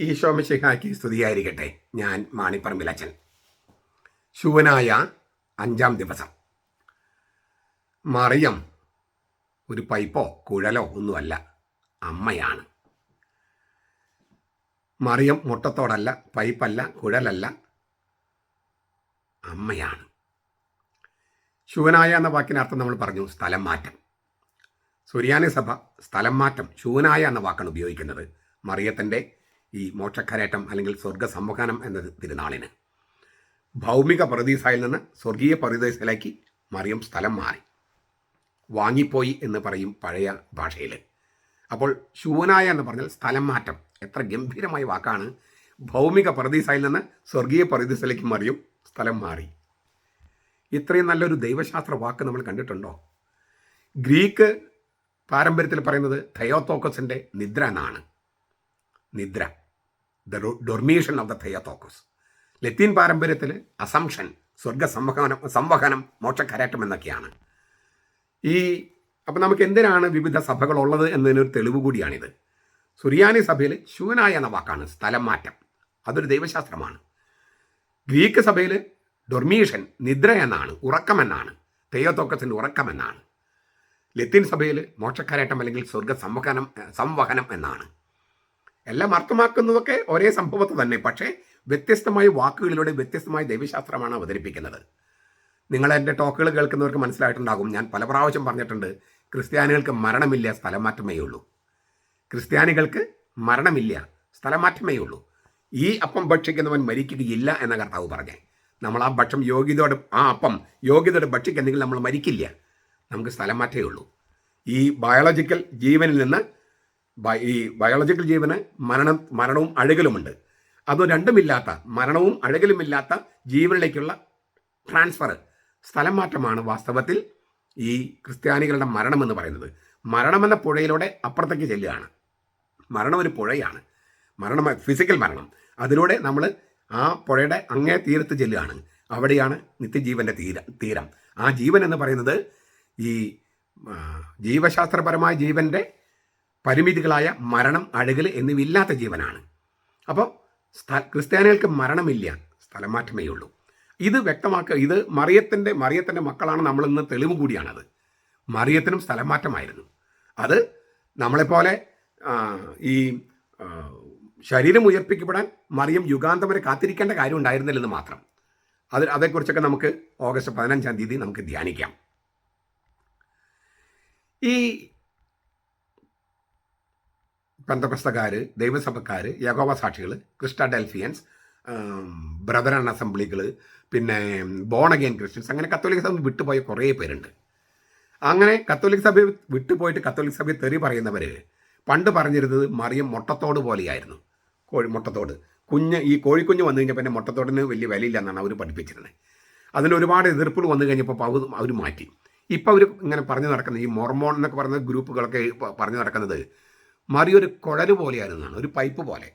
ഈശോമിശിഹാക്കി സ്തുതിയായിരിക്കട്ടെ. ഞാൻ മാണിപ്പറമ്പിലച്ചൻ ശുവനായ അഞ്ചാം ദിവസം. മറിയം ഒരു പൈപ്പോ കുഴലോ ഒന്നുമല്ല അമ്മയാണ്. മറിയം മുട്ടത്തോടല്ല പൈപ്പല്ല കുഴലല്ല അമ്മയാണ്. ശുവനായ എന്ന വാക്കിനർത്ഥം നമ്മൾ പറഞ്ഞു സ്ഥലം മാറ്റം. സുറിയാനി സഭ സ്ഥലം മാറ്റം ശൂനായ എന്ന വാക്കാണ് ഉപയോഗിക്കുന്നത്. മറിയത്തിന്റെ ഈ മോക്ഷക്കരേറ്റം അല്ലെങ്കിൽ സ്വർഗ സംവഹനം എന്ന തിരുനാളിന്. ഭൗമിക പ്രതീസായിൽ നിന്ന് സ്വർഗീയ പ്രതീസയിലേക്ക് മറിയം സ്ഥലം മാറി. വാങ്ങിപ്പോയി എന്ന് പറയും പഴയ ഭാഷയിൽ അപ്പോൾ ശൂനായ എന്ന് പറഞ്ഞാൽ സ്ഥലം മാറ്റം. എത്ര ഗംഭീരമായ വാക്കാണ്. ഭൗമിക പ്രതീസായിൽ നിന്ന് സ്വർഗീയ പ്രതീസയിലേക്ക് മറിയും സ്ഥലം മാറി. ഇത്രയും നല്ലൊരു ദൈവശാസ്ത്ര വാക്ക് നമ്മൾ കണ്ടിട്ടുണ്ടോ? ഗ്രീക്ക് പാരമ്പര്യത്തിൽ പറയുന്നത് തയോത്തോക്കസിന്റെ നിദ്ര എന്നാണ്. നിദ്ര. The dormition of the Theotokos ലത്തീൻ പാരമ്പര്യത്തിൽ അസംഷൻ സ്വർഗ സംവഹനം സംവഹനം മോക്ഷക്കരാട്ടം എന്നൊക്കെയാണ്. ഈ അപ്പം നമുക്ക് എന്തിനാണ് വിവിധ സഭകളുള്ളത് എന്നതിനൊരു തെളിവ് കൂടിയാണിത്. സുറിയാനി സഭയിൽ ശൂനായ എന്ന വാക്കാണ് സ്ഥലം മാറ്റം അതൊരു ദൈവശാസ്ത്രമാണ്. ഗ്രീക്ക് സഭയിൽ ഡൊർമീഷൻ നിദ്ര എന്നാണ് ഉറക്കമെന്നാണ് തെയ്യത്തോക്കത്തിന്റെ ഉറക്കമെന്നാണ്. ലത്തീൻ സഭയിൽ മോക്ഷക്കരാട്ടം അല്ലെങ്കിൽ സ്വർഗ സംവഹനം സംവഹനം എന്നാണ്. എല്ലാം അർത്ഥമാക്കുന്നതൊക്കെ ഒരേ സംഭവത്തെ തന്നെ. പക്ഷേ വ്യത്യസ്തമായ വാക്കുകളിലൂടെ വ്യത്യസ്തമായ ദൈവശാസ്ത്രമാണ് അവതരിപ്പിക്കുന്നത്. നിങ്ങൾ എന്റെ ടോക്കുകൾ കേൾക്കുന്നവർക്ക് മനസ്സിലായിട്ടുണ്ടാകും. ഞാൻ പല പ്രാവശ്യം പറഞ്ഞിട്ടുണ്ട് ക്രിസ്ത്യാനികൾക്ക് മരണമില്ല സ്ഥലം മാറ്റമേ ഉള്ളൂ. ക്രിസ്ത്യാനികൾക്ക് മരണമില്ല സ്ഥലം മാറ്റമേ ഉള്ളൂ. ഈ അപ്പം ഭക്ഷിക്കുന്നവൻ മരിക്കുകയില്ല എന്ന കർത്താവ് പറഞ്ഞേ. നമ്മൾ ആ ഭക്ഷം യോഗ്യതയോടെ ആ അപ്പം യോഗ്യതയോടെ ഭക്ഷിക്കുന്നെങ്കിൽ നമ്മൾ മരിക്കില്ല. നമുക്ക് സ്ഥലം മാറ്റേ ഉള്ളൂ. ഈ ബയോളജിക്കൽ ജീവനിൽ നിന്ന് ഈ ബയോളജിക്കൽ ജീവന് മരണം മരണവും അഴുകലുമുണ്ട്. അത് രണ്ടുമില്ലാത്ത മരണവും അഴുകലുമില്ലാത്ത ജീവനിലേക്കുള്ള ട്രാൻസ്ഫർ സ്ഥലം മാറ്റമാണ് വാസ്തവത്തിൽ ഈ ക്രിസ്ത്യാനികളുടെ മരണം എന്ന് പറയുന്നത്. മരണമെന്ന പുഴയിലൂടെ അപ്പുറത്തേക്ക് ചെല്ലുകയാണ്. മരണം ഒരു പുഴയാണ്. മരണം ഫിസിക്കൽ മരണം. അതിലൂടെ നമ്മൾ ആ പുഴയുടെ അങ്ങേ തീരത്ത് ചെല്ലുകയാണ്. അവിടെയാണ് നിത്യജീവന്റെ തീര തീരം. ആ ജീവൻ എന്ന് പറയുന്നത് ഈ ജീവശാസ്ത്രപരമായ ജീവന്റെ പരിമിതികളായ മരണം അഴുകൽ എന്നിവയില്ലാത്ത ജീവനാണ്. അപ്പോൾ ക്രിസ്ത്യാനികൾക്ക് മരണമില്ല സ്ഥലം മാറ്റമേ ഉള്ളൂ. ഇത് വ്യക്തമാക്കുക ഇത് മറിയത്തിന്റെ മറിയത്തിന്റെ മക്കളാണ് നമ്മളിന്ന് തെളിവ് കൂടിയാണത്. മറിയത്തിനും സ്ഥലം മാറ്റമായിരുന്നു. അത് നമ്മളെപ്പോലെ ഈ ശരീരം ഉയർപ്പിക്കപ്പെടാൻ മറിയം യുഗാന്തം വരെ കാത്തിരിക്കേണ്ട കാര്യം ഉണ്ടായിരുന്നില്ലെന്ന് മാത്രം. അത് അതേക്കുറിച്ചൊക്കെ നമുക്ക് ഓഗസ്റ്റ് പതിനഞ്ചാം തീയതി നമുക്ക് ധ്യാനിക്കാം. ഈ പെന്തപസ്തക്കാർ ദൈവസഭക്കാർ യഹോവ സാക്ഷികൾ ക്രിസ്റ്റഡൽഫിയൻസ് ആൻഡ് അസംബ്ലികൾ പിന്നെ ബോൺ അഗെയിൻ ക്രിസ്ത്യൻസ് അങ്ങനെ കത്തോലിക്ക സഭ വിട്ടുപോയ കുറേ പേരുണ്ട്. അങ്ങനെ കത്തോലിക് സഭ വിട്ടുപോയിട്ട് കത്തോലിക് സഭയെ തെറി പറയുന്നവർ പണ്ട് പറഞ്ഞിരുന്നത് മറിയം മുട്ടത്തോട് പോലെയായിരുന്നു. കോഴി മുട്ടത്തോട്. കുഞ്ഞ് ഈ കോഴിക്കുഞ്ഞ് വന്നു കഴിഞ്ഞപ്പോൾ പിന്നെ മുട്ടത്തോടിന് വലിയ വിലയില്ല എന്നാണ് അവർ പഠിപ്പിച്ചിരുന്നത് അതിന് ഒരുപാട് എതിർപ്പുകൾ വന്നു കഴിഞ്ഞപ്പോൾ അവർ അവർ മാറ്റി. ഇപ്പോൾ അവർ ഇങ്ങനെ പറഞ്ഞു നടക്കുന്നത് ഈ മൊർമോൺ എന്നൊക്കെ പറയുന്ന ഗ്രൂപ്പുകളൊക്കെ പറഞ്ഞു നടക്കുന്നത് മറിയ ഒരു കുഴൽ പോലെയായിരുന്നാണ് ഒരു പൈപ്പ് പോലെ.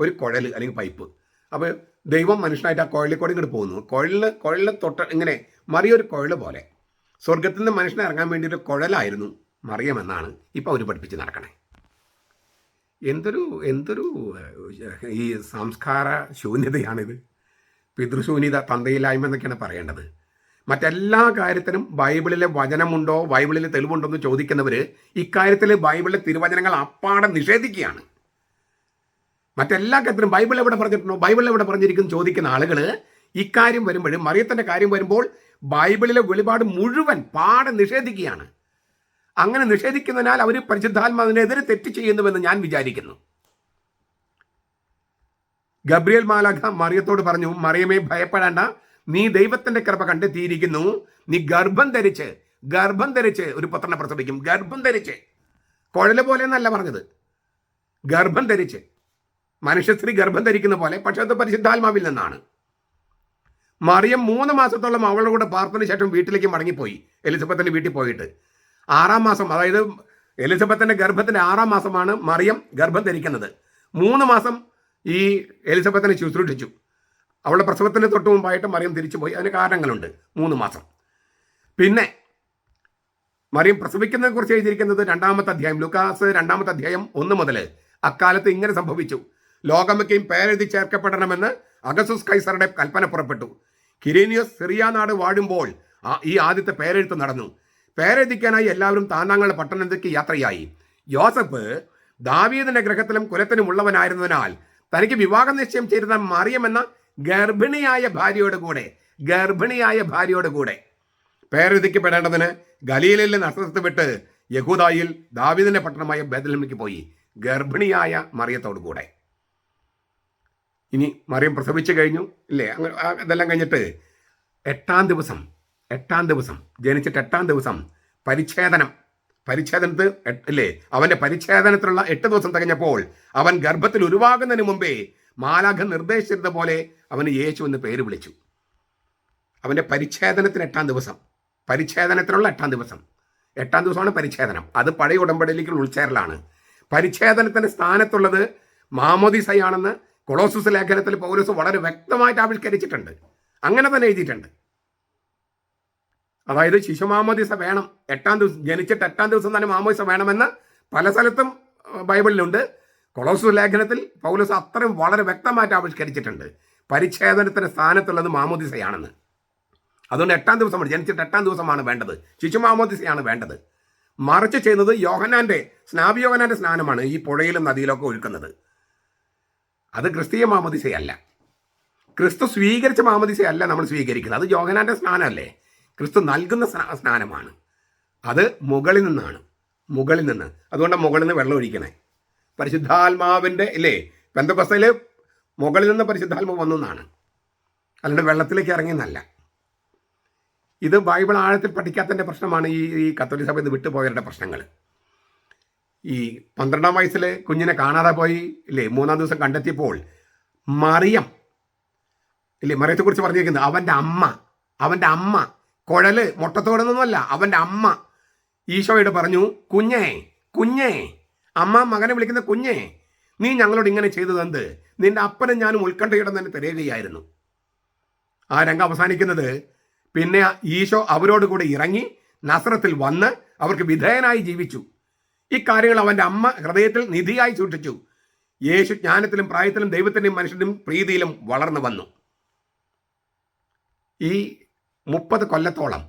ഒരു കുഴൽ അല്ലെങ്കിൽ പൈപ്പ്. അപ്പോൾ ദൈവം മനുഷ്യനായിട്ട് ആ കുഴലിൽ കൂടെ ഇങ്ങോട്ട് പോകുന്നു. കുഴലിൽ കുഴലിൽ തൊട്ട ഇങ്ങനെ മറിയൊരു കുഴൽ പോലെ. സ്വർഗത്തിൽ നിന്ന് മനുഷ്യനെ ഇറങ്ങാൻ വേണ്ടി ഒരു കുഴലായിരുന്നു മറിയമെന്നാണ് ഇപ്പോൾ അവർ പഠിപ്പിച്ച് നടക്കണേ. എന്തൊരു എന്തൊരു ഈ സംസ്കാര ശൂന്യതയാണിത്. പിതൃശൂന്യത തന്തയില്ലായ്മ എന്നൊക്കെയാണ് പറയേണ്ടത്. മറ്റെല്ലാ കാര്യത്തിനും ബൈബിളിലെ വചനമുണ്ടോ ബൈബിളിൽ തെളിവുണ്ടോ എന്ന് ചോദിക്കുന്നവർ ഇക്കാര്യത്തിൽ ബൈബിളിലെ തിരുവചനങ്ങൾ അപ്പാടെ നിഷേധിക്കുകയാണ്. മറ്റെല്ലാ കാര്യത്തിലും ബൈബിൾ എവിടെ പറഞ്ഞിട്ടുണ്ടോ ബൈബിൾ എവിടെ പറഞ്ഞിരിക്കുന്നു ചോദിക്കുന്ന ആളുകൾ ഇക്കാര്യം വരുമ്പോഴും മറിയത്തിന്റെ കാര്യം വരുമ്പോൾ ബൈബിളിലെ വെളിപാട് മുഴുവൻ പാടെ നിഷേധിക്കുകയാണ്. അങ്ങനെ നിഷേധിക്കുന്നതിനാൽ അവർ പരിശുദ്ധാത്മാവിനെതിരെ തെറ്റ് ചെയ്യുന്നുവെന്ന് ഞാൻ വിചാരിക്കുന്നു. ഗബ്രിയേൽ മാലാഖ മറിയത്തോട് പറഞ്ഞു മറിയമേ ഭയപ്പെടേണ്ട. നീ ദൈവത്തിന്റെ കൃപ കണ്ടെത്തിയിരിക്കുന്നു. നീ ഗർഭം ധരിച്ച് ഗർഭം ധരിച്ച് ഒരു പുത്രനെ പ്രസവിക്കും. ഗർഭം ധരിച്ച്. കുഴൽ പോലെ എന്നല്ല പറഞ്ഞത്. ഗർഭം ധരിച്ച്. മനുഷ്യസ്ത്രീ ഗർഭം ധരിക്കുന്ന പോലെ പക്ഷെ അത് പരിശുദ്ധാത്മാവിൽ നിന്നാണ്. മറിയം മൂന്ന് മാസത്തോളം അവളുടെ കൂടെ പാർത്തതിന് ശേഷം വീട്ടിലേക്ക് മടങ്ങിപ്പോയി. എലിസബത്തിന്റെ വീട്ടിൽ പോയിട്ട്. ആറാം മാസം അതായത് എലിസബത്തിന്റെ ഗർഭത്തിന്റെ ആറാം മാസമാണ് മറിയം ഗർഭം ധരിക്കുന്നത്. മൂന്ന് മാസം ഈ എലിസബത്തിനെ ശുശ്രൂഷിച്ചു. അവളുടെ പ്രസവത്തിന് തൊട്ട് മുമ്പായിട്ട് മറിയം തിരിച്ചു പോയി അതിന് കാരണങ്ങളുണ്ട്. മൂന്ന് മാസം. പിന്നെ മറിയം പ്രസവിക്കുന്നതിനെ കുറിച്ച് എഴുതിയിരിക്കുന്നത് രണ്ടാമത്തെ അധ്യായം. ലുക്കാസ് രണ്ടാമത്തെ അധ്യായം ഒന്ന് മുതൽ അക്കാലത്ത് ഇങ്ങനെ സംഭവിച്ചു. ലോകമൊക്കെയും പേരെഴുതി ചേർക്കപ്പെടണമെന്ന് അഗസുസ് കൈസറുടെ കൽപ്പന പുറപ്പെട്ടു. കിരീനിയോസ് സിറിയ നാട് വാഴുമ്പോൾ ഈ ആദ്യത്തെ പേരെഴുത്ത് നടന്നു. പേരെഴുതിക്കാനായി എല്ലാവരും താന്താങ്ങളുടെ പട്ടണത്തേക്ക് യാത്രയായി. യോസഫ് ദാവീദിന്റെ ഗ്രഹത്തിലും കുലത്തിലും ഉള്ളവനായിരുന്നതിനാൽ തനിക്ക് വിവാഹ നിശ്ചയം ചെയ്തിരുന്ന മറിയം എന്ന ഗർഭിണിയായ ഭാര്യയോട് കൂടെ ഗർഭിണിയായ ഭാര്യയോട് കൂടെ. പേരെഴുതിക്കപ്പെടേണ്ടതിന് ഗലീലിലെ നഷ്ടത്ത് വിട്ട് യഹൂദായിൽ ദാവിദിന്റെ പട്ടണമായ ബദലമിക്ക് പോയി ഗർഭിണിയായ മറിയത്തോട് കൂടെ. ഇനി മറിയം പ്രസവിച്ചു കഴിഞ്ഞു ഇല്ലേ? അങ്ങനെ ഇതെല്ലാം കഴിഞ്ഞിട്ട് എട്ടാം ദിവസം എട്ടാം ദിവസം ജനിച്ചിട്ട് എട്ടാം ദിവസം പരിച്ഛേദനം. പരിച്ഛേദനത്ത് അല്ലേ അവന്റെ പരിച്ഛേദനത്തിലുള്ള എട്ട് ദിവസം തികഞ്ഞപ്പോൾ അവൻ ഗർഭത്തിൽ ഉരുവാകുന്നതിന് മുമ്പേ മാലാഖ നിർദ്ദേശിച്ചിരുന്ന പോലെ അവന് യേശു എന്ന് പേര് വിളിച്ചു. അവന്റെ പരിച്ഛേദനത്തിന് എട്ടാം ദിവസം. പരിച്ഛേദനത്തിനുള്ള എട്ടാം ദിവസം. എട്ടാം ദിവസമാണ് പരിച്ഛേദനം. അത് പഴയ ഉടമ്പടിയിലേക്കുള്ള ഉൾച്ചേരലാണ്. പരിച്ഛേദനത്തിന്റെ സ്ഥാനത്തുള്ളത് മാമോദിസയാണെന്ന് കൊളോസസ് ലേഖനത്തിൽ പൗലോസ് വളരെ വ്യക്തമായിട്ട് ആവിഷ്കരിച്ചിട്ടുണ്ട്. അങ്ങനെ തന്നെ എഴുതിയിട്ടുണ്ട്. അതായത് ശിശു മാമോദിസ വേണം. എട്ടാം ദിവസം ജനിച്ചിട്ട് എട്ടാം ദിവസം തന്നെ മാമോദിസ വേണമെന്ന് പല സ്ഥലത്തും ബൈബിളിലുണ്ട്. കൊളോസസ് ലേഖനത്തിൽ പൗലോസ് അത്രയും വളരെ വ്യക്തമായിട്ട് ആവിഷ്കരിച്ചിട്ടുണ്ട്. പരിച്ഛേദനത്തിന് സ്ഥാനത്തുള്ളത് മാമോദിസയാണെന്ന്. അതുകൊണ്ട് എട്ടാം ദിവസമാണ് ജനിച്ചിട്ട് എട്ടാം ദിവസമാണ് വേണ്ടത്. ശിശു മാമോദിസയാണ് വേണ്ടത്. മറിച്ച് ചെയ്യുന്നത് യോഹനാന്റെ സ്നാപിയോഹനാന്റെ സ്നാനമാണ് ഈ പുഴയിലും നദിയിലൊക്കെ ഒഴുക്കുന്നത് അത് ക്രിസ്തീയ മാമോദിസയല്ല. ക്രിസ്തു സ്വീകരിച്ച മാമോദിസയല്ല നമ്മൾ സ്വീകരിക്കുന്നത്. അത് യോഹനാന്റെ സ്നാനമല്ലേ? ക്രിസ്തു നൽകുന്ന സ്നാനമാണ്. അത് മുകളിൽ നിന്നാണ്. മുകളിൽ നിന്ന്. അതുകൊണ്ട് മുകളിൽ നിന്ന് വെള്ളം ഒഴിക്കണേ. പരിശുദ്ധാത്മാവിന്റെ ഇല്ലേ? ബന്ധപ്പസ്തയിൽ മുകളിൽ നിന്ന് പരിശുദ്ധാത്മാവ് വന്നു എന്നാണ്. അല്ലാണ്ട് വെള്ളത്തിലേക്ക് ഇറങ്ങിയെന്നല്ല ഇത് ബൈബിൾ ആഴത്തിൽ പഠിക്കാത്തതിന്റെ പ്രശ്നമാണ് ഈ ഈ കത്തോലിക് സഭയിൽ നിന്ന് വിട്ടുപോയവരുടെ പ്രശ്നങ്ങൾ. ഈ പന്ത്രണ്ടാം വയസ്സിൽ കുഞ്ഞിനെ കാണാതെ പോയി ഇല്ലേ മൂന്നാം ദിവസം കണ്ടെത്തിയപ്പോൾ മറിയം ഇല്ലേ മറിയത്തെക്കുറിച്ച് പറഞ്ഞിരിക്കുന്നത് അവന്റെ അമ്മ അവന്റെ അമ്മ കുഴൽ മുട്ടത്തോടുന്നൊന്നുമല്ല അവന്റെ അമ്മ ഈശോയോട് പറഞ്ഞു കുഞ്ഞേ കുഞ്ഞേ അമ്മ മകനെ വിളിക്കുന്ന കുഞ്ഞേ നീ ഞങ്ങളോട് ഇങ്ങനെ ചെയ്തത് എന്ത്? നിന്റെ അപ്പനും ഞാനും ഉത്കണ്ഠയുടെ തന്നെ തിരയുകയായിരുന്നു. ആ രംഗം അവസാനിക്കുന്നത് പിന്നെ ഈശോ അവരോട് കൂടെ ഇറങ്ങി നസ്രത്തിൽ വന്ന് അവർക്ക് വിധേയനായി ജീവിച്ചു. ഇക്കാര്യങ്ങൾ അവന്റെ അമ്മ ഹൃദയത്തിൽ നിധിയായി സൂക്ഷിച്ചു. യേശു ജ്ഞാനത്തിലും പ്രായത്തിലും ദൈവത്തിന്റെയും മനുഷ്യന്റെയും പ്രീതിയിലും വളർന്നു വന്നു. ഈ മുപ്പത് കൊല്ലത്തോളം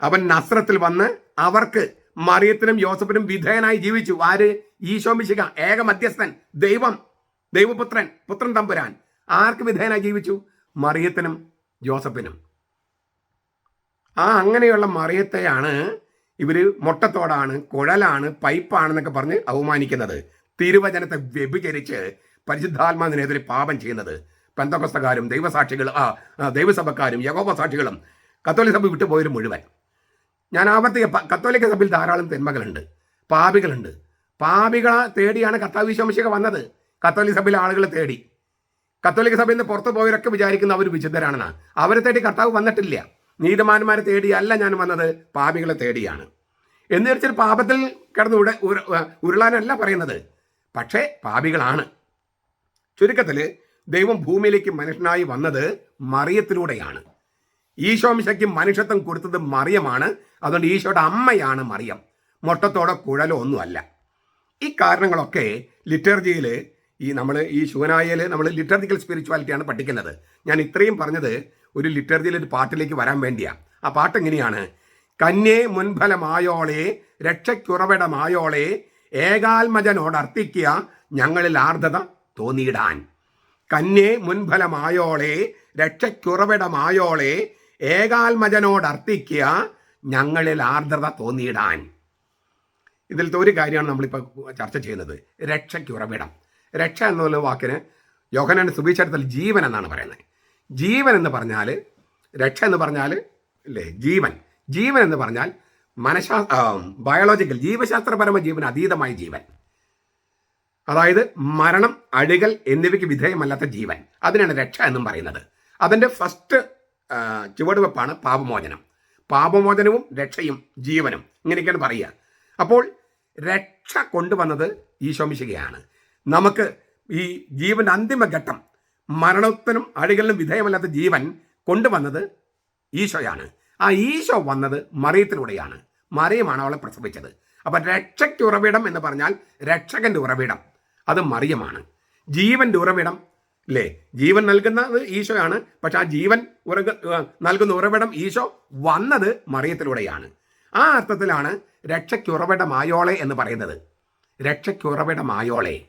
അവൻ നസ്രത്തിൽ വന്ന് അവർക്ക് മറിയത്തിനും യോസഫിനും വിധേയനായി ജീവിച്ചു. ആര്? ഈശോ മിശിക ഏക മധ്യസ്ഥൻ ദൈവം ദൈവപുത്രൻ പുത്രൻ തമ്പുരാൻ. ആർക്ക് വിധേയനായി ജീവിച്ചു? മറിയത്തിനും ജോസഫിനും. ആ അങ്ങനെയുള്ള മറിയത്തെയാണ് ഇവർ മുട്ടത്തോടാണ് കുഴലാണ് പൈപ്പാണെന്നൊക്കെ പറഞ്ഞ് അവമാനിക്കുന്നത് തിരുവചനത്തെ വ്യഭിചരിച്ച് പരിശുദ്ധാത്മാവിനെതിരെ പാപം ചെയ്യുന്നത്. പെന്തകൊസ്തക്കാരും ദൈവസാക്ഷികളും ആ ദൈവസഭക്കാരും യഗോപ സാക്ഷികളും കത്തോലിക സഭ വിട്ടുപോയവരും മുഴുവൻ. ഞാൻ ആവർത്തിക്ക കത്തോലിക്ക സഭയിൽ ധാരാളം തിന്മകളുണ്ട് പാപികളുണ്ട്. പാപികളെ തേടിയാണ് കർത്താവ് വന്നത്. കത്തോലിക്ക സഭയിലെ ആളുകളെ തേടി. കത്തോലിക്ക സഭയിൽ നിന്ന് പുറത്തു പോയവരൊക്കെ വിചാരിക്കുന്ന അവർ വിശുദ്ധരാണെന്നാണ് അവരെ തേടി കർത്താവ് വന്നിട്ടില്ല. നീതിമാന്മാരെ തേടിയല്ല ഞാൻ വന്നത് പാപികളെ തേടിയാണ്. എന്ന് വെച്ചാൽ പാപത്തിൽ കിടന്ന് ഉട ഉരുളാനല്ല പറയുന്നത്. പക്ഷേ പാപികളാണ്. ചുരുക്കത്തിൽ ദൈവം ഭൂമിയിലേക്ക് മനുഷ്യനായി വന്നത് മറിയത്തിലൂടെയാണ്. ഈശോമിശയ്ക്ക് മനുഷ്യത്വം കൊടുത്തത് മറിയമാണ്. അതുകൊണ്ട് ഈശോയുടെ അമ്മയാണ് മറിയം. മൊട്ടത്തോടെ കുഴലോ ഒന്നുമല്ല ഈ കാരണങ്ങളൊക്കെ ലിറ്റർജിയിൽ ഈ നമ്മൾ ഈ ശിവനായയിൽ നമ്മൾ ലിറ്റർജിക്കൽ സ്പിരിച്വാലിറ്റിയാണ് പഠിക്കുന്നത്. ഞാൻ ഇത്രയും പറഞ്ഞത് ഒരു ലിറ്റർജിയിൽ ഒരു പാട്ടിലേക്ക് വരാൻ വേണ്ടിയാണ് ആ പാട്ട് എങ്ങനെയാണ്? കന്യേ മുൻഫലമായോളെ രക്ഷയ്ക്കുറവിടമായോളെ ഏകാത്മജനോട് അർത്ഥിക്കുക ഞങ്ങളിൽ ആർദ്രത തോന്നിയിടാൻ. കന്യേ മുൻഫലമായോളെ രക്ഷയ്ക്കുറവിടമായോളെ ഏകാത്മജനോട് അർത്ഥിക്കുക ഞങ്ങളിൽ ആർദ്രത തോന്നിയിടാൻ. ഇതിലത്തെ ഒരു കാര്യമാണ് നമ്മളിപ്പോൾ ചർച്ച ചെയ്യുന്നത്. രക്ഷയ്ക്ക് ഉറവിടം. രക്ഷ എന്നുള്ള വാക്കിന് യോഹനാന്റെ സുവിശേഷത്തിൽ ജീവൻ എന്നാണ് പറയുന്നത്. ജീവൻ എന്ന് പറഞ്ഞാൽ രക്ഷ എന്ന് പറഞ്ഞാൽ അല്ലേ ജീവൻ. ജീവൻ എന്ന് പറഞ്ഞാൽ മനഃശാ ബയോളജിക്കൽ ജീവശാസ്ത്രപരമായ ജീവൻ അതീതമായ ജീവൻ. അതായത് മരണം അഴുകൽ എന്നിവയ്ക്ക് വിധേയമല്ലാത്ത ജീവൻ. അതിനാണ് രക്ഷ എന്നും പറയുന്നത്. അതിന്റെ ഫസ്റ്റ് ചുവടുവെപ്പാണ് പാപമോചനം. പാപമോചനവും രക്ഷയും ജീവനും. ഇങ്ങനെയൊക്കെയാണ് പറയുക. അപ്പോൾ രക്ഷ കൊണ്ടുവന്നത് ഈശോമിശികയാണ് നമുക്ക് ഈ ജീവന്റെ അന്തിമഘട്ടം മരണത്തിനും അഴികളിലും വിധേയമല്ലാത്ത ജീവൻ കൊണ്ടുവന്നത് ഈശോയാണ്. ആ ഈശോ വന്നത് മറിയത്തിലൂടെയാണ്. മറിയമാണ് അവളെ പ്രസവിച്ചത്. അപ്പം രക്ഷയ്ക്ക് ഉറവിടം എന്ന് പറഞ്ഞാൽ രക്ഷകന്റെ ഉറവിടം അത് മറിയമാണ്. ജീവന്റെ ഉറവിടം അല്ലേ ജീവൻ നൽകുന്നത് ഈശോയാണ്. പക്ഷെ ആ ജീവൻ ഉറ നൽകുന്ന ഉറവിടം ഈശോ വന്നത് മറിയത്തിലൂടെയാണ്. ആ അർത്ഥത്തിലാണ് രക്ഷയ്ക്കുറവിടമായോളെ എന്ന് പറയുന്നത്. രക്ഷയ്ക്കുറവിടമായോളെ.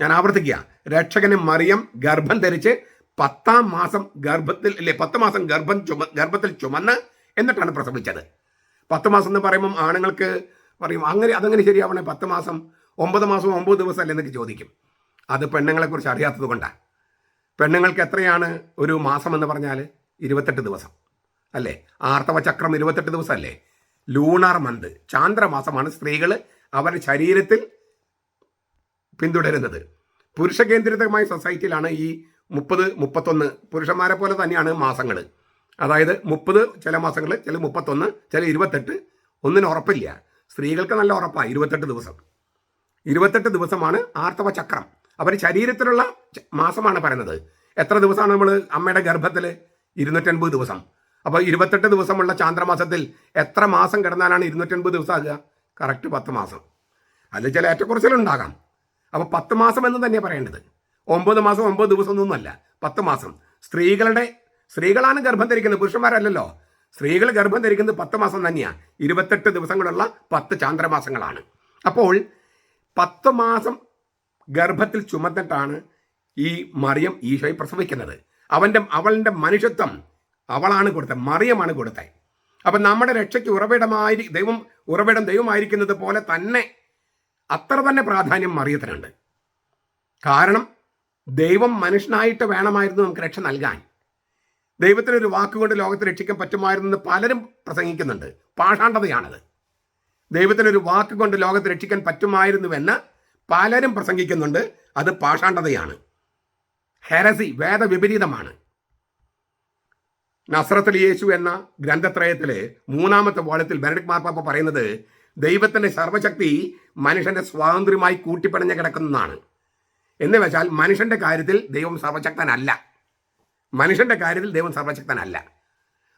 ഞാൻ ആവർത്തിക്കുക. രക്ഷകന് മറിയം ഗർഭം ധരിച്ച് പത്താം മാസം ഗർഭത്തിൽ അല്ലെ പത്ത് മാസം ഗർഭം ചുമ ഗർഭത്തിൽ ചുമന്ന് എന്നിട്ടാണ് പ്രസവിച്ചത്. പത്ത് മാസം എന്ന് പറയുമ്പം ആണുങ്ങൾക്ക് പറയും അങ്ങനെ അതങ്ങനെ ശരിയാവണേ പത്ത് മാസം ഒമ്പത് മാസം ഒമ്പത് ദിവസം അല്ലേ എന്നൊക്കെ ചോദിക്കും. അത് പെണ്ണുങ്ങളെക്കുറിച്ച് അറിയാത്തത് കൊണ്ടാണ് പെണ്ണുങ്ങൾക്ക് എത്രയാണ് ഒരു മാസം എന്ന് പറഞ്ഞാൽ ഇരുപത്തെട്ട് ദിവസം. അല്ലേ? ആർത്തവ ചക്രം ഇരുപത്തെട്ട് ദിവസം അല്ലേ ലൂണാർ മന്ത് ചാന്ദ്രമാസമാണ് സ്ത്രീകൾ അവരുടെ ശരീരത്തിൽ പിന്തുടരുന്നത്. പുരുഷ കേന്ദ്രിതമായ സൊസൈറ്റിയിലാണ് ഈ മുപ്പത് മുപ്പത്തൊന്ന് പുരുഷന്മാരെ പോലെ തന്നെയാണ് മാസങ്ങൾ അതായത് മുപ്പത് ചില മാസങ്ങൾ ചില മുപ്പത്തൊന്ന് ചില ഇരുപത്തെട്ട് ഒന്നിന് ഉറപ്പില്ല. സ്ത്രീകൾക്ക് നല്ല ഉറപ്പാണ് ഇരുപത്തെട്ട് ദിവസം. ഇരുപത്തെട്ട് ദിവസമാണ് ആർത്തവ ചക്രം അവർ ശരീരത്തിലുള്ള മാസമാണ് പറയുന്നത്. എത്ര ദിവസമാണ് നമ്മൾ അമ്മയുടെ ഗർഭത്തിൽ ഇരുന്നൂറ്റൻപത് ദിവസം. അപ്പോൾ ഇരുപത്തെട്ട് ദിവസമുള്ള ചാന്ദ്രമാസത്തിൽ എത്ര മാസം കിടന്നാലാണ് ഇരുന്നൂറ്റൻപത് ആകുക? കറക്റ്റ് പത്ത് മാസം. അതിൽ ചില ഏറ്റക്കുറച്ചിലുണ്ടാകാം അപ്പോൾ പത്ത് മാസം എന്ന് തന്നെയാണ് പറയേണ്ടത്. ഒമ്പത് മാസം ഒമ്പത് ദിവസം ഒന്നുമല്ല പത്ത് മാസം. സ്ത്രീകളുടെ സ്ത്രീകളാണ് ഗർഭം ധരിക്കുന്നത്. പുരുഷന്മാരല്ലല്ലോ. സ്ത്രീകൾ ഗർഭം ധരിക്കുന്നത് പത്ത് മാസം തന്നെയാണ് ഇരുപത്തെട്ട് ദിവസങ്ങളുള്ള പത്ത് ചാന്ദ്രമാസങ്ങളാണ്. അപ്പോൾ പത്ത് മാസം ഗർഭത്തിൽ ചുമന്നിട്ടാണ് ഈ മറിയം ഈശോയെ പ്രസവിക്കുന്നത്. അവന്റെ അവളുടെ മനുഷ്യത്വം അവളാണ് കൊടുത്തത് മറിയമാണ് കൊടുത്തത്. അപ്പം നമ്മുടെ രക്ഷയ്ക്ക് ഉറവിടമായി ദൈവം ഉറവിടം ദൈവമായിരിക്കുന്നത് പോലെ തന്നെ അത്ര തന്നെ പ്രാധാന്യം മറിയത്തിനുണ്ട്. കാരണം ദൈവം മനുഷ്യനായിട്ട് വേണമായിരുന്നു നമുക്ക് രക്ഷ നൽകാൻ. ദൈവത്തിനൊരു വാക്കുകൊണ്ട് ലോകത്തെ രക്ഷിക്കാൻ പറ്റുമായിരുന്നു എന്ന് പലരും പ്രസംഗിക്കുന്നുണ്ട്. പാഷാണ്ഡതയാണത്. ദൈവത്തിനൊരു വാക്ക് കൊണ്ട് ലോകത്തെ രക്ഷിക്കാൻ പറ്റുമായിരുന്നുവെന്ന് പലരും പ്രസംഗിക്കുന്നുണ്ട്. അത് പാഷാണ്ടതയാണ് ഹെരസി വേദവിപരീതമാണ്. നസ്രത്തിൽ യേശു എന്ന ഗ്രന്ഥത്രയത്തിലെ മൂന്നാമത്തെ വാളത്തിൽ ബെനഡിക് മാർപ്പാപ്പ പറയുന്നത് ദൈവത്തിന്റെ സർവശക്തി മനുഷ്യന്റെ സ്വാതന്ത്ര്യമായി കൂട്ടിപ്പണഞ്ഞ് കിടക്കുന്നതാണ്. എന്ന് വെച്ചാൽ മനുഷ്യന്റെ കാര്യത്തിൽ ദൈവം സർവശക്തനല്ല മനുഷ്യന്റെ കാര്യത്തിൽ ദൈവം സർവശക്തനല്ല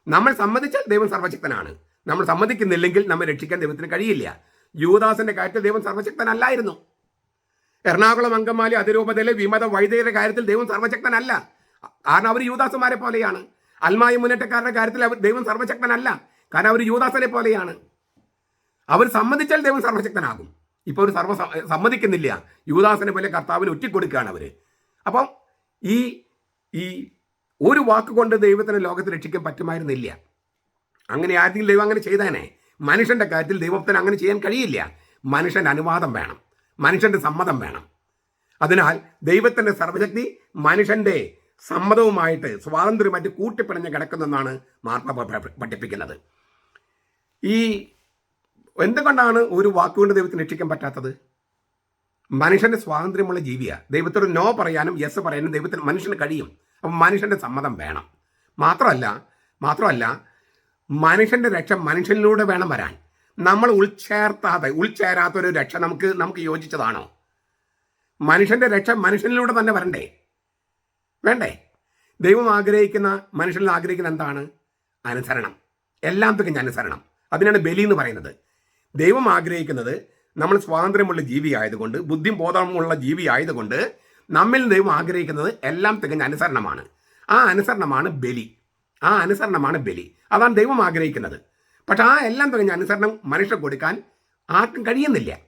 നമ്മൾ സമ്മതിച്ചാൽ ദൈവം സർവശക്തനാണ് നമ്മൾ സമ്മതിക്കുന്നില്ലെങ്കിൽ നമ്മൾ രക്ഷിക്കാൻ ദൈവത്തിന് കഴിയില്ല. യൂദാസിന്റെ കാര്യത്തിൽ ദൈവം സർവശക്തനല്ലായിരുന്നു എറണാകുളം അങ്കമാലി അതിരൂപതയിലെ വിമത വൈദികരുടെ കാര്യത്തിൽ ദൈവം സർവശക്തനല്ല കാരണം അവർ യുവദാസന്മാരെ പോലെയാണ്. അൽമായ മുന്നേറ്റക്കാരുടെ കാര്യത്തിൽ അവർ ദൈവം സർവശക്തനല്ല. കാരണം അവർ യൂദാസനെ പോലെയാണ്. അവർ സമ്മതിച്ചാൽ ദൈവം സർവശക്തനാകും. ഇപ്പോൾ അവർ സർവ സമ്മതിക്കുന്നില്ല. യൂദാസനെ പോലെ കർത്താവിന് ഒറ്റിക്കൊടുക്കുകയാണ് അവർ അപ്പം ഈ ഈ ഒരു വാക്കുകൊണ്ട് ദൈവത്തിന് ലോകത്ത് രക്ഷിക്കാൻ പറ്റുമായിരുന്നില്ല. അങ്ങനെ ആരെങ്കിലും ദൈവം അങ്ങനെ ചെയ്തേനെ? മനുഷ്യന്റെ കാര്യത്തിൽ ദൈവത്തിന് അങ്ങനെ ചെയ്യാൻ കഴിയില്ല. മനുഷ്യന്റെ അനുവാദം വേണം. മനുഷ്യന്റെ സമ്മതം വേണം. അതിനാൽ ദൈവത്തിന്റെ സർവശക്തി മനുഷ്യന്റെ സമ്മതവുമായിട്ട് സ്വാതന്ത്ര്യമായിട്ട് കൂട്ടിപ്പിണഞ്ഞ് കിടക്കുന്നെന്നാണ് മാർപ്പാപ്പ പഠിപ്പിക്കുന്നത്. ഈ എന്തുകൊണ്ടാണ് ഒരു വാക്കുകൊണ്ട് ദൈവത്തിന് രക്ഷിക്കാൻ പറ്റാത്തത്? മനുഷ്യന്റെ സ്വാതന്ത്ര്യമുള്ള ജീവിയാണ് ദൈവത്തോട് നോ പറയാനും യെസ് പറയാനും ദൈവത്തിന് മനുഷ്യന് കഴിയും. അപ്പം മനുഷ്യന്റെ സമ്മതം വേണം. മാത്രമല്ല മാത്രമല്ല മനുഷ്യന്റെ രക്ഷ മനുഷ്യനിലൂടെ വേണം വരാൻ. നമ്മൾ ഉൾച്ചേർത്താതെ ഉൾച്ചേരാത്തൊരു രക്ഷ നമുക്ക് നമുക്ക് യോജിച്ചതാണോ? മനുഷ്യന്റെ രക്ഷ മനുഷ്യനിലൂടെ തന്നെ വരണ്ടേ? വേണ്ടേ? ദൈവം ആഗ്രഹിക്കുന്ന മനുഷ്യനിൽ ആഗ്രഹിക്കുന്ന എന്താണ്? അനുസരണം. എല്ലാം തികഞ്ഞ അനുസരണം. അതിനാണ് ബലി എന്ന് പറയുന്നത്. ദൈവം ആഗ്രഹിക്കുന്നത് നമ്മൾ സ്വാതന്ത്ര്യമുള്ള ജീവി ആയതുകൊണ്ട് ബുദ്ധിയും ബോധമുള്ള ജീവി ആയതുകൊണ്ട് നമ്മിൽ ദൈവം ആഗ്രഹിക്കുന്നത് എല്ലാം തികഞ്ഞ അനുസരണമാണ്. ആ അനുസരണമാണ് ബലി. ആ അനുസരണമാണ് ബലി. അതാണ് ദൈവം ആഗ്രഹിക്കുന്നത്. പക്ഷെ ആ എല്ലാം തികഞ്ഞ അനുസരണം മനുഷ്യർ കൊടുക്കാൻ ആർക്കും കഴിയുന്നില്ല.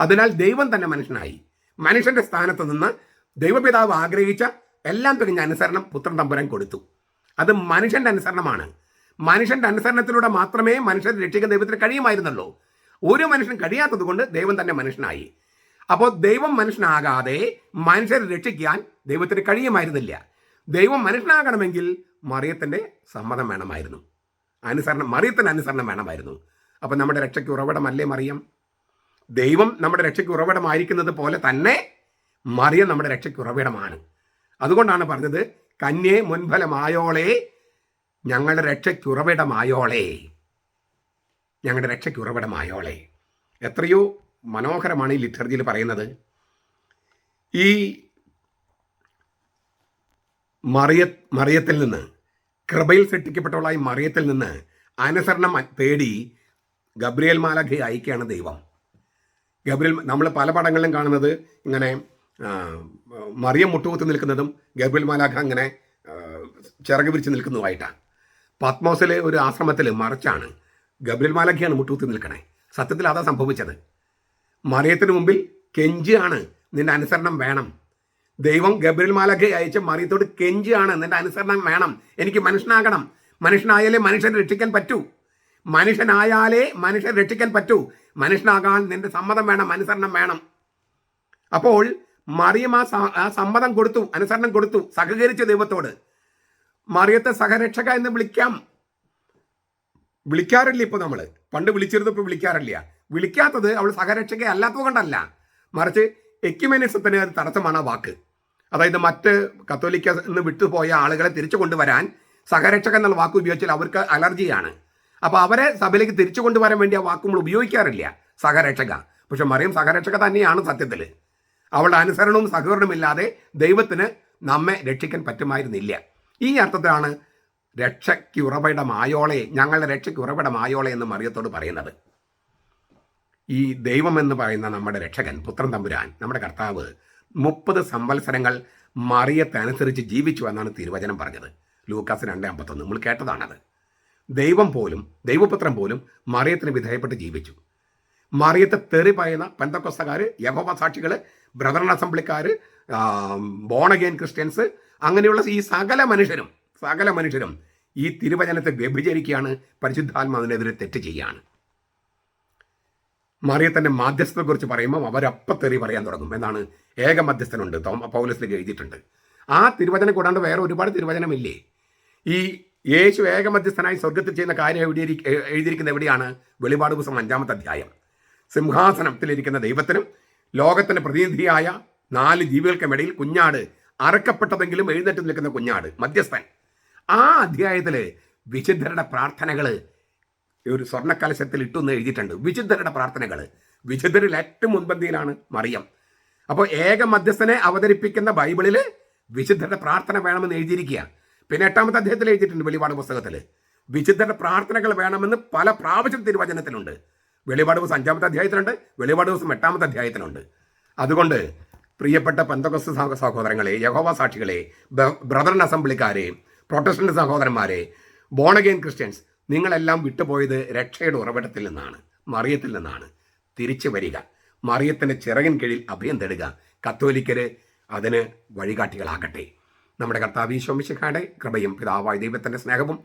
അതിനാൽ ദൈവം തന്നെ മനുഷ്യനായി. മനുഷ്യന്റെ സ്ഥാനത്ത് നിന്ന് ദൈവപിതാവ് ആഗ്രഹിച്ച എല്ലാം തികഞ്ഞ അനുസരണം പുത്രൻ തമ്പുരാൻ കൊടുത്തു. അത് മനുഷ്യന്റെ അനുസരണമാണ്. മനുഷ്യന്റെ അനുസരണത്തിലൂടെ മാത്രമേ മനുഷ്യരെ രക്ഷിക്കാൻ ദൈവത്തിന് കഴിയുമായിരുന്നല്ലോ ഒരു മനുഷ്യൻ കഴിയാത്തത് കൊണ്ട് ദൈവം തന്നെ മനുഷ്യനായി. അപ്പോൾ ദൈവം മനുഷ്യനാകാതെ മനുഷ്യരെ രക്ഷിക്കാൻ ദൈവത്തിന് കഴിയുമായിരുന്നില്ല. ദൈവം മനുഷ്യനാകണമെങ്കിൽ മറിയത്തിന്റെ സമ്മതം വേണമായിരുന്നു. അനുസരണം മറിയത്തിന് അനുസരണം വേണമായിരുന്നു. അപ്പം നമ്മുടെ രക്ഷയ്ക്ക് ഉറവിടമല്ലേ മറിയം? ദൈവം നമ്മുടെ രക്ഷയ്ക്ക് ഉറവിടമായിരിക്കുന്നത് പോലെ തന്നെ മറിയം നമ്മുടെ രക്ഷയ്ക്ക് ഉറവിടമാണ്. അതുകൊണ്ടാണ് പറഞ്ഞത് കന്യേ മുൻഫലമായോളെ ഞങ്ങളുടെ രക്ഷയ്ക്കുറവിടമായോളെ. ഞങ്ങളുടെ രക്ഷയ്ക്കുറവിടമായോളെ. എത്രയോ മനോഹരമാണ് ഈ ലിറ്റർജിയിൽ പറയുന്നത്. ഈ മറിയ മറിയത്തിൽ നിന്ന് കൃപയിൽ സൃഷ്ടിക്കപ്പെട്ടവളായി മറിയത്തിൽ നിന്ന് അനുസരണം തേടി ഗബ്രിയൽ മാലഖയെ അയക്കുകയാണ് ദൈവം. ഗബ്രിയൽ നമ്മൾ പല പടങ്ങളിലും കാണുന്നത് ഇങ്ങനെ മറിയം മുട്ടുകുത്തി നിൽക്കുന്നതും ഗബ്രിൽ മാലാഖ അങ്ങനെ ചിറക് വിരിച്ച് നിൽക്കുന്നതുമായിട്ടാണ്. പത്മോസിലെ ഒരു ആശ്രമത്തിൽ മറിച്ചാണ് ഗബ്രിൽ മാലാഖയാണ് മുട്ടുകുത്തി നിൽക്കണേ. സത്യത്തിൽ അതാ സംഭവിച്ചത്. മറിയത്തിന് മുമ്പിൽ കെഞ്ചിയാണ് നിന്റെ അനുസരണം വേണം. ദൈവം ഗബ്രിൽ മാലഖെ അയച്ച മറിയത്തോട് കെഞ്ചിയാണ് നിന്റെ അനുസരണം വേണം. എനിക്ക് മനുഷ്യനാകണം. മനുഷ്യനായാലേ മനുഷ്യനെ രക്ഷിക്കാൻ പറ്റൂ. മനുഷ്യനായാലേ മനുഷ്യനെ രക്ഷിക്കാൻ പറ്റൂ. മനുഷ്യനാകാൻ നിന്റെ സമ്മതം വേണം അനുസരണം വേണം. അപ്പോൾ മറിയം ആ സമ്മതം കൊടുത്തു അനുസരണം കൊടുത്തു സഹകരിച്ചു ദൈവത്തോട്. മറിയത്തെ സഹരക്ഷക എന്ന് വിളിക്കാം. വിളിക്കാറില്ല ഇപ്പോൾ നമ്മൾ പണ്ട് വിളിച്ചിരുന്നപ്പോൾ വിളിക്കാറില്ല. വിളിക്കാത്തത് അവൾ സഹരക്ഷക അല്ലാത്തത് കൊണ്ടല്ല. മറിച്ച് എക്യുമെനിസത്തിന് അത് തടസ്സമാണ് ആ വാക്ക്. അതായത് മറ്റ് കത്തോലിക്ക എന്ന് വിട്ടുപോയ ആളുകളെ തിരിച്ചു കൊണ്ടുവരാൻ സഹരക്ഷക എന്നുള്ള വാക്ക് ഉപയോഗിച്ചാൽ അവർക്ക് അലർജിയാണ്. അപ്പോൾ അവരെ സഭയിലേക്ക് തിരിച്ചു കൊണ്ടുവരാൻ വേണ്ടി ആ വാക്ക് നമ്മൾ ഉപയോഗിക്കാറില്ല. സഹരക്ഷക. പക്ഷെ മറിയം സഹരക്ഷക തന്നെയാണ് സത്യത്തിൽ അവളുടെ അനുസരണവും സഹകരണമില്ലാതെ ദൈവത്തിന് നമ്മെ രക്ഷിക്കാൻ പറ്റുമായിരുന്നില്ല. ഈ അർത്ഥത്തിലാണ് രക്ഷയ്ക്ക് ഉറവിടമായോളെ ഞങ്ങളുടെ രക്ഷയ്ക്ക് ഉറവിടമായോളെ എന്ന് മറിയത്തോട് പറയുന്നത്. ഈ ദൈവം എന്ന് പറയുന്ന നമ്മുടെ രക്ഷകൻ പുത്രൻ തമ്പുരാൻ നമ്മുടെ കർത്താവ് മുപ്പത് സംവത്സരങ്ങൾ മറിയത്തെ അനുസരിച്ച് ജീവിച്ചു എന്നാണ് തിരുവചനം പറഞ്ഞത്. ലൂക്കാസ് രണ്ട് അമ്പത്തൊന്ന്. നമ്മൾ കേട്ടതാണത്. ദൈവം പോലും ദൈവപുത്രൻ പോലും മറിയത്തിന് വിധേയപ്പെട്ട് ജീവിച്ചു. മറിയത്തെ തെറി പറയുന്ന പെന്തക്കൊസ്തകാർ യഹോവ സാക്ഷികൾ ബ്രദറൻ അസംബ്ലിക്കാർ ബോണഗെയിൻ ക്രിസ്ത്യൻസ് അങ്ങനെയുള്ള ഈ സകല മനുഷ്യരും സകല മനുഷ്യരും ഈ തിരുവചനത്തെ വ്യഭിചരിക്കുകയാണ് പരിശുദ്ധാത്മാവിനെതിരെ തെറ്റ് ചെയ്യുകയാണ്. മറിയത്തിന്റെ മാധ്യസ്ഥത്തെക്കുറിച്ച് പറയുമ്പോൾ അവരപ്പം തെറി പറയാൻ തുടങ്ങും. എന്നാണ് ഏക മധ്യസ്ഥനുണ്ട്. തോമ പൗലസിലേക്ക് എഴുതിയിട്ടുണ്ട്. ആ തിരുവചനം കൂടാണ്ട് വേറെ ഒരുപാട് തിരുവചനമില്ലേ? ഈ യേശു ഏക മധ്യസ്ഥനായി സ്വർഗത്തിൽ ചെയ്യുന്ന കാര്യം എഴുതിയിരിക്കുന്ന എവിടെയാണ്? വെളിപാട് പുസ്തകം അഞ്ചാമത്തെ അധ്യായം. സിംഹാസനത്തിലിരിക്കുന്ന ദൈവത്തിനും ലോകത്തിന്റെ പ്രതിനിധിയായ നാല് ജീവികൾക്കുമിടയിൽ കുഞ്ഞാട് അറക്കപ്പെട്ടതെങ്കിലും എഴുന്നേറ്റ് നിൽക്കുന്ന കുഞ്ഞാട് മധ്യസ്ഥൻ. ആ അധ്യായത്തിൽ വിശുദ്ധരുടെ പ്രാർത്ഥനകൾ ഒരു സ്വർണകലശത്തിൽ ഇട്ടുന്ന് എഴുതിയിട്ടുണ്ട്. വിശുദ്ധരുടെ പ്രാർത്ഥനകൾ വിശുദ്ധരിൽ ഏറ്റവും മുൻപന്തിയിലാണ് മറിയം. അപ്പോൾ ഏക മധ്യസ്ഥനെ അവതരിപ്പിക്കുന്ന ബൈബിളിൽ വിശുദ്ധരുടെ പ്രാർത്ഥന വേണമെന്ന് എഴുതിയിരിക്കുക പിന്നെ എട്ടാമത്തെ അദ്ദേഹത്തിൽ എഴുതിയിട്ടുണ്ട് വെളിപാട് പുസ്തകത്തിൽ വിശുദ്ധരുടെ പ്രാർത്ഥനകൾ വേണമെന്ന് പല പ്രാവശ്യം തിരുവചനത്തിലുണ്ട്. വെളിപാട് ദിവസം അഞ്ചാമത്തെ അധ്യായത്തിലുണ്ട് വെളിപാട് ദിവസം എട്ടാമത്തെ അധ്യായത്തിലുണ്ട്. അതുകൊണ്ട് പ്രിയപ്പെട്ട പന്തകസ് സഹോദരങ്ങളെ യഹോവ സാക്ഷികളെ ബ്രദർ അസംബ്ലിക്കാരെ പ്രൊട്ടസ്റ്റന്റ് സഹോദരന്മാരെ ബോണഗെയിൻ ക്രിസ്ത്യൻസ് നിങ്ങളെല്ലാം വിട്ടുപോയത് രക്ഷയുടെ ഉറവിടത്തിൽ നിന്നാണ് മറിയത്തിൽ നിന്നാണ്. തിരിച്ചു വരിക. മറിയത്തിന്റെ ചിറകിൻ കീഴിൽ അഭയം തേടുക. കത്തോലിക്കര് അതിന് വഴികാട്ടികളാകട്ടെ. നമ്മുടെ കർത്താവ് ഈശോമിശിഖായുടെ കൃപയും പിതാവായ ദൈവത്തിന്റെ സ്നേഹവും